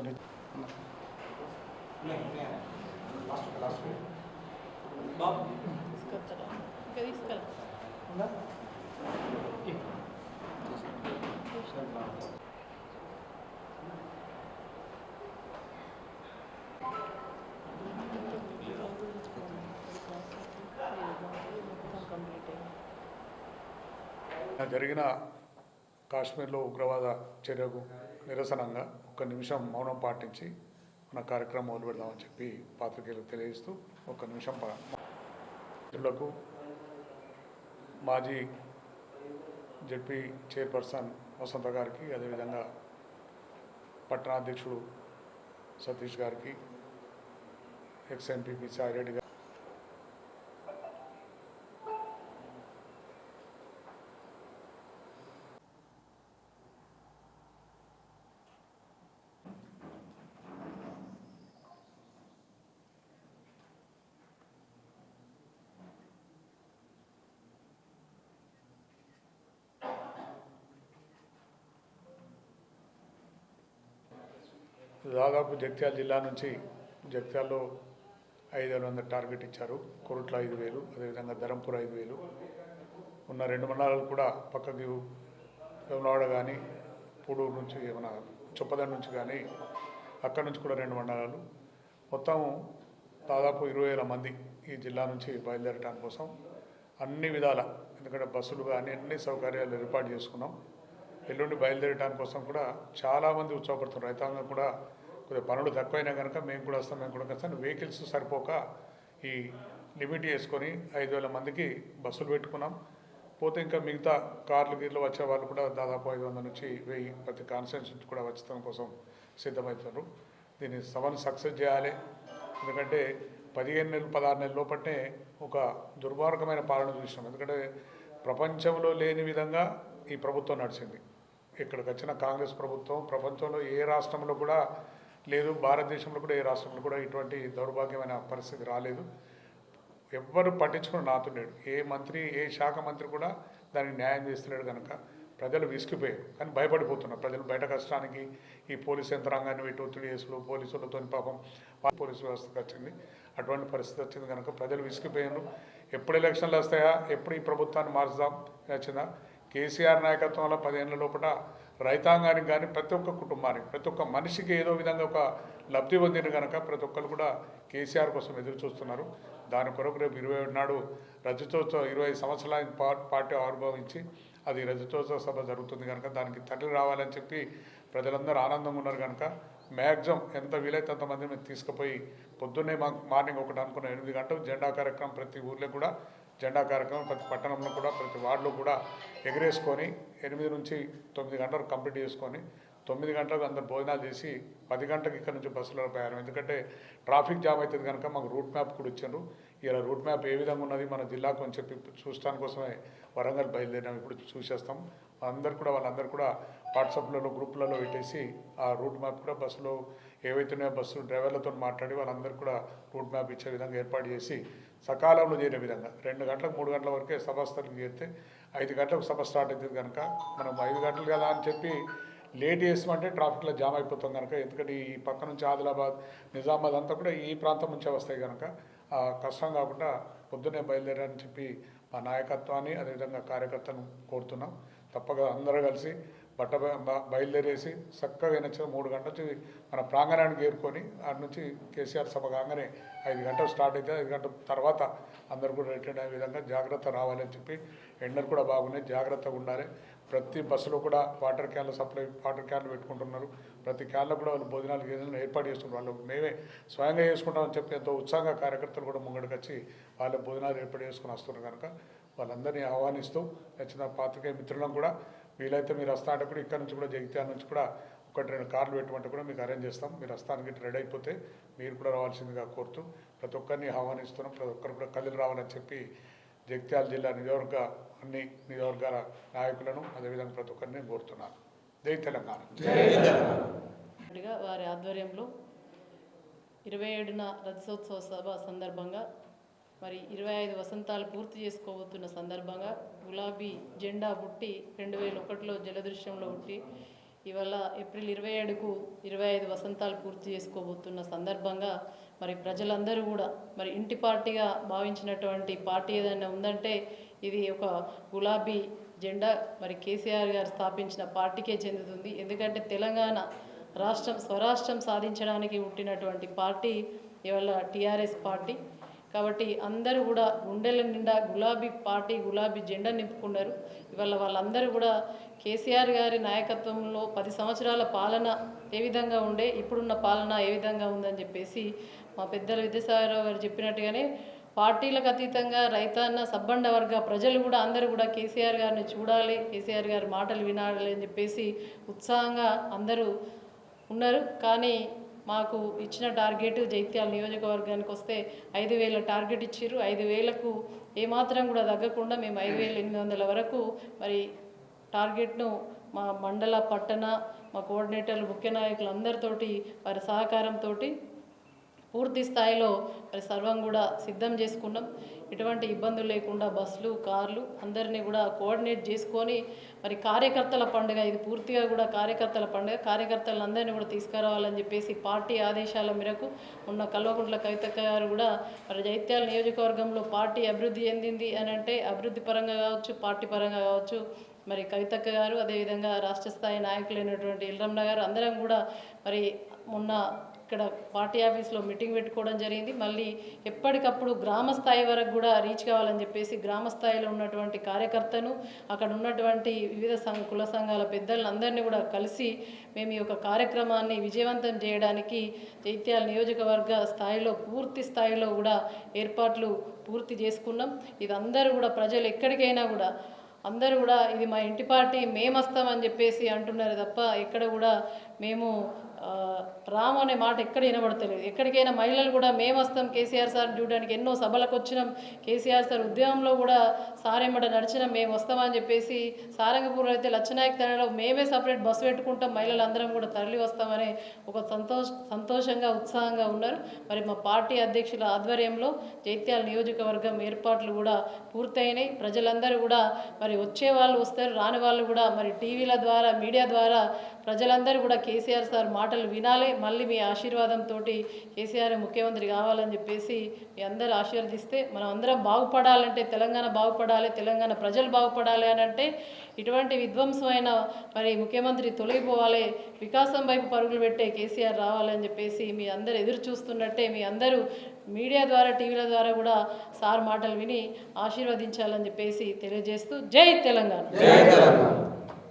కొన్ని జరిగిన కాశ్మీర్లో ఉగ్రవాద చర్యకు నిరసనంగా ఒక్క నిమిషం మౌనం పాటించి మన కార్యక్రమం మొదలు పెడదామని చెప్పి పాత్రికేయులకు తెలియజేస్తూ ఒక్క నిమిషం పా- మాజీ జడ్పీ చైర్పర్సన్ వసంత గారికి అదేవిధంగా పట్టణాధ్యక్షుడు సతీష్ గారికి ఎక్స్ ఎంపీపీ సాయిరెడ్డి గారికి దాదాపు జగిత్యాల జిల్లా నుంచి జగిత్యాల్లో ఐదు వేల మంది టార్గెట్ ఇచ్చారు. కొరుట్ల ఐదు వేలు అదేవిధంగా ధరంపూర్ ఐదు వేలు ఉన్న రెండు మండలాలు కూడా పక్కకి వేములవాడ కానీ పూడూరు నుంచి మన చొప్పదండి నుంచి కానీ అక్కడి నుంచి కూడా రెండు మండలాలు. మొత్తం దాదాపు ఇరవై వేల మంది ఈ జిల్లా నుంచి బయలుదేరటానికి కోసం అన్ని విధాల ఎందుకంటే బస్సులు కానీ అన్ని సౌకర్యాలు ఏర్పాటు చేసుకున్నాం. ఎల్లుండి బయలుదేరడానికి కోసం కూడా చాలామంది ఉత్సాహపడుతున్నారు. రైతాంగం కూడా కొద్దిగా పనులు తక్కువైనా కనుక మేము కూడా వస్తాం మేము కూడా వస్తాం వెహికల్స్ సరిపోక ఈ లిమిట్ చేసుకొని ఐదు వేల మందికి బస్సులు పెట్టుకున్నాం. పోతే ఇంకా మిగతా కార్లు గీర్లు వచ్చే వాళ్ళు కూడా దాదాపు ఐదు వందల నుంచి వెయ్యి ప్రతి కాన్స్టిట్యూన్స్ నుంచి కూడా వచ్చడం కోసం సిద్ధమవుతున్నారు. దీన్ని సభను సక్సెస్ చేయాలి. ఎందుకంటే పదిహేను నెలలు పదహారు నెలల లోపట్నే ఒక దుర్మార్గమైన పాలన చూసినాం. ఎందుకంటే ప్రపంచంలో లేని విధంగా ఈ ప్రభుత్వం నడిచింది. ఇక్కడికి వచ్చిన కాంగ్రెస్ ప్రభుత్వం ప్రపంచంలో ఏ రాష్ట్రంలో కూడా లేదు భారతదేశంలో కూడా ఏ రాష్ట్రంలో కూడా ఇటువంటి దౌర్భాగ్యమైన పరిస్థితి రాలేదు. ఎవ్వరు పట్టించుకుని నాతున్నాడు ఏ మంత్రి ఏ శాఖ మంత్రి కూడా దానికి న్యాయం చేస్తలేడు కనుక ప్రజలు విసిగిపోయారు. కానీ భయపడిపోతున్నారు. ప్రజలు బయట కష్టానికి ఈ పోలీస్ యంత్రాంగాన్ని పెట్టి ఒత్తిడి చేసులు పోలీసులతో పాపం పోలీసు వ్యవస్థకు వచ్చింది. అటువంటి పరిస్థితి వచ్చింది కనుక ప్రజలు విసిగిపోయారు. ఎప్పుడు ఎలక్షన్లు వస్తాయా? ఎప్పుడు ఈ ప్రభుత్వాన్ని మార్చుదాం? వచ్చిందా? కేసీఆర్ నాయకత్వంలో పదిహేనుల లోపల రైతాంగానికి కానీ ప్రతి ఒక్క కుటుంబానికి ప్రతి ఒక్క మనిషికి ఏదో విధంగా ఒక లబ్ధి పొందిన కనుక ప్రతి ఒక్కరు కూడా కేసీఆర్ కోసం ఎదురు చూస్తున్నారు. దాని కొరకు రేపు ఇరవై నాడు రజతోత్సవ ఇరవై సంవత్సరాల పార్టీ ఆవిర్భవించి అది రజతోత్సవ సభ జరుగుతుంది కనుక దానికి తరలి రావాలని చెప్పి ప్రజలందరూ ఆనందంగా ఉన్నారు కనుక మ్యాక్సిమం ఎంత వీలైతే అంతమంది మేము తీసుకుపోయి పొద్దున్నే మా మార్నింగ్ ఒకటి అనుకున్న ఎనిమిది గంటలు జెండా కార్యక్రమం ప్రతి ఊర్లో కూడా జెండా కార్యక్రమం ప్రతి పట్టణంలో కూడా ప్రతి వార్డులో కూడా ఎగరేసుకొని ఎనిమిది నుంచి తొమ్మిది గంటలకు కంప్లీట్ చేసుకొని తొమ్మిది గంటలకు అందరు భోజనాలు చేసి పది గంటలకు ఇక్కడ నుంచి బస్సులో ప్రయాణం ఎందుకంటే ట్రాఫిక్ జామ్ అవుతుంది కనుక మాకు రూట్ మ్యాప్ కూడా ఇచ్చారు. ఇలా రూట్ మ్యాప్ ఏ విధంగా ఉన్నది మన జిల్లాకు అని చెప్పి చూడటాని కోసమే వరంగల్ బయలుదేరినాం. ఇప్పుడు చూసేస్తాం. అందరు కూడా వాళ్ళందరూ కూడా వాట్సాప్లలో గ్రూప్లలో పెట్టేసి ఆ రూట్ మ్యాప్ కూడా బస్సులో ఏవైతున్నాయో బస్సు డ్రైవర్లతో మాట్లాడి వాళ్ళందరూ కూడా రూట్ మ్యాప్ ఇచ్చే విధంగా ఏర్పాటు చేసి సకాలంలో చేరే విధంగా రెండు గంటలకు మూడు గంటల వరకే సభస్థలకు చేరితే ఐదు గంటలకు సభ స్టార్ట్ అవుతుంది కనుక మనం ఐదు గంటలు కదా అని చెప్పి లేట్ చేసామంటే ట్రాఫిక్లో జామ్ అయిపోతాం కనుక ఎందుకంటే ఈ పక్క నుంచి ఆదిలాబాద్ నిజామాబాద్ అంతా కూడా ఈ ప్రాంతం నుంచే వస్తాయి కనుక కష్టం కాకుండా పొద్దున్నే బయలుదేరని చెప్పి మా నాయకత్వాన్ని అదేవిధంగా కార్యకర్తను కోరుతున్నాం. తప్పక అందరూ కలిసి బట్ట బయలుదేరేసి చక్కగా నచ్చిన మూడు గంటల నుంచి మన ప్రాంగణానికి ఏరుకొని అటు నుంచి కేసీఆర్ సభ కాగానే ఐదు గంటలు స్టార్ట్ అయితే ఐదు గంటల తర్వాత అందరు కూడా రిటర్న్ అయ్యే విధంగా జాగ్రత్త రావాలని చెప్పి ఎండలు కూడా బాగున్నాయి జాగ్రత్తగా ఉండాలి. ప్రతి బస్సులో కూడా వాటర్ క్యాన్లు సప్లై వాటర్ క్యాన్లు పెట్టుకుంటున్నారు. ప్రతి క్యాన్లో కూడా వాళ్ళు భోజనాలు గీజనాలు ఏర్పాటు చేస్తున్నారు. వాళ్ళు మేమే స్వయంగా చేసుకుంటామని చెప్పి ఎంతో ఉత్సాహంగా కార్యకర్తలు కూడా ముంగడికి వచ్చి వాళ్ళ భోజనాలు ఏర్పాటు చేసుకుని వస్తున్నారు కనుక వాళ్ళందరినీ ఆహ్వానిస్తూ నచ్చిన పాత్రికేయ మిత్రులను కూడా వీలైతే మీరు వస్తా అంటే కూడా ఇక్కడ నుంచి కూడా జగిత్యాల నుంచి కూడా ఒకటి రెండు కార్లు పెట్టమంటే కూడా మీకు అరేంజ్ చేస్తాం. మీరు వస్తానికి రెడీ అయిపోతే మీరు కూడా రావాల్సిందిగా కోరుతూ ప్రతి ఒక్కరిని ఆహ్వానిస్తున్నాం. ప్రతి ఒక్కరు కూడా కదిలి రావాలని చెప్పి జగిత్యాల జిల్లా నియోజకవర్గ అన్ని నియోజకవర్గాల నాయకులను అదేవిధంగా ప్రతి ఒక్కరిని కోరుతున్నాను. జై తెలంగాణ. వారి ఆధ్వర్యంలో ఇరవై ఏడున రథోత్సవ సభ సందర్భంగా మరి ఇరవై ఐదు వసంతాలు పూర్తి చేసుకోబోతున్న సందర్భంగా గులాబీ జెండా పుట్టి రెండు వేల ఒకటిలో జలదృశ్యంలో పుట్టి ఇవాళ ఏప్రిల్ ఇరవై ఏడుకు ఇరవై ఐదు వసంతాలు పూర్తి చేసుకోబోతున్న సందర్భంగా మరి ప్రజలందరూ కూడా మరి ఇంటి పార్టీగా భావించినటువంటి పార్టీ ఏదైనా ఉందంటే ఇది ఒక గులాబీ జెండా మరి కేసీఆర్ గారు స్థాపించిన పార్టీకే చెందుతుంది. ఎందుకంటే తెలంగాణ రాష్ట్రం స్వరాష్ట్రం సాధించడానికి పుట్టినటువంటి పార్టీ ఇవాళ టీఆర్ఎస్ పార్టీ. కాబట్టి అందరూ కూడా గుండెల నిండా గులాబీ పార్టీ గులాబీ జెండా నింపుకున్నారు. ఇవాళ వాళ్ళందరూ కూడా కేసీఆర్ గారి నాయకత్వంలో పది సంవత్సరాల పాలన ఏ విధంగా ఉండే ఇప్పుడున్న పాలన ఏ విధంగా ఉందని చెప్పేసి మా పెద్దలు విద్యాసాగరరావు గారు చెప్పినట్టుగానే పార్టీలకు అతీతంగా రైతాన్న సబ్బండ వర్గ ప్రజలు కూడా అందరూ కూడా కేసీఆర్ గారిని చూడాలి కేసీఆర్ గారి మాటలు వినాలి అని చెప్పేసి ఉత్సాహంగా అందరూ ఉన్నారు. కానీ మాకు ఇచ్చిన టార్గెట్ జైత్యాల నియోజకవర్గానికి వస్తే ఐదు వేల టార్గెట్ ఇచ్చారు ఐదు వేలకు ఏమాత్రం కూడా తగ్గకుండా మేము ఐదు వేల ఎనిమిది వందల వరకు మరి టార్గెట్ను మా మండల పట్టణ మా కోఆర్డినేటర్లు ముఖ్య నాయకులు అందరితోటి వారి సహకారంతో పూర్తి స్థాయిలో మరి సర్వం కూడా సిద్ధం చేసుకున్నాం. ఎటువంటి ఇబ్బందులు లేకుండా బస్సులు కార్లు అందరినీ కూడా కోఆర్డినేట్ చేసుకొని మరి కార్యకర్తల పండుగ ఇది పూర్తిగా కూడా కార్యకర్తల పండుగ. కార్యకర్తలందరినీ కూడా తీసుకురావాలని చెప్పేసి పార్టీ ఆదేశాల మేరకు ఉన్న కల్వకుంట్ల కవితక్క గారు కూడా మరి జైత్యాల నియోజకవర్గంలో పార్టీ అభివృద్ధి చెందింది అని అంటే అభివృద్ధి పరంగా కావచ్చు పార్టీ పరంగా కావచ్చు మరి కవితక్క గారు అదేవిధంగా రాష్ట్ర స్థాయి నాయకులైనటువంటి ఎల్రమ్మ గారు అందరం కూడా మరి మొన్న ఇక్కడ పార్టీ ఆఫీస్లో మీటింగ్ పెట్టుకోవడం జరిగింది. మళ్ళీ ఎప్పటికప్పుడు గ్రామ స్థాయి వరకు కూడా రీచ్ కావాలని చెప్పేసి గ్రామ స్థాయిలో ఉన్నటువంటి కార్యకర్తను అక్కడ ఉన్నటువంటి వివిధ సంఘ కుల సంఘాల పెద్దలందరినీ కూడా కలిసి మేము ఈ యొక్క కార్యక్రమాన్ని విజయవంతం చేయడానికి జైత్యాల నియోజకవర్గ స్థాయిలో పూర్తి స్థాయిలో కూడా ఏర్పాట్లు పూర్తి చేసుకున్నాం. ఇది అందరూ కూడా ప్రజలు ఎక్కడికైనా కూడా అందరూ కూడా ఇది మా ఇంటి పార్టీ మేమస్తామని చెప్పేసి అంటున్నారు తప్ప ఎక్కడ కూడా మేము రాము అనే మాట ఎక్కడ వినబడతలేదు. ఎక్కడికైనా మహిళలు కూడా మేము వస్తాం కేసీఆర్ సార్ చూడడానికి ఎన్నో సభలకు వచ్చినాం. కేసీఆర్ సార్ ఉద్యమంలో కూడా సార్ ఏమట నడిచినాం మేము వస్తామని చెప్పేసి సారంగపూర్లో అయితే లచ్చనాయక్ తనలో మేమే సపరేట్ బస్సు పెట్టుకుంటాం. మహిళలు అందరం కూడా తరలి వస్తామని ఒక సంతోష సంతోషంగా ఉత్సాహంగా ఉన్నారు. మరి మా పార్టీ అధ్యక్షుల ఆధ్వర్యంలో జైత్యాల నియోజకవర్గం ఏర్పాట్లు కూడా పూర్తయినాయి. ప్రజలందరూ కూడా మరి వచ్చే వాళ్ళు వస్తారు రాని వాళ్ళు కూడా మరి టీవీల ద్వారా మీడియా ద్వారా ప్రజలందరూ కూడా కేసీఆర్ సార్ మాట మాటలు వినాలి. మళ్ళీ మీ ఆశీర్వాదంతో కేసీఆర్ ముఖ్యమంత్రి కావాలని చెప్పేసి మీ అందరూ ఆశీర్వదిస్తే మనం అందరం బాగుపడాలంటే తెలంగాణ బాగుపడాలి తెలంగాణ ప్రజలు బాగుపడాలి అని అంటే ఇటువంటి విధ్వంసమైన మరి ముఖ్యమంత్రి తొలగిపోవాలి. వికాసం వైపు పరుగులు పెట్టే కేసీఆర్ రావాలని చెప్పేసి మీ అందరు ఎదురు చూస్తున్నట్టే మీ అందరూ మీడియా ద్వారా టీవీల ద్వారా కూడా సార్ మాటలు విని ఆశీర్వదించాలని చెప్పేసి తెలియజేస్తూ జై తెలంగాణ. జై తెలంగాణ.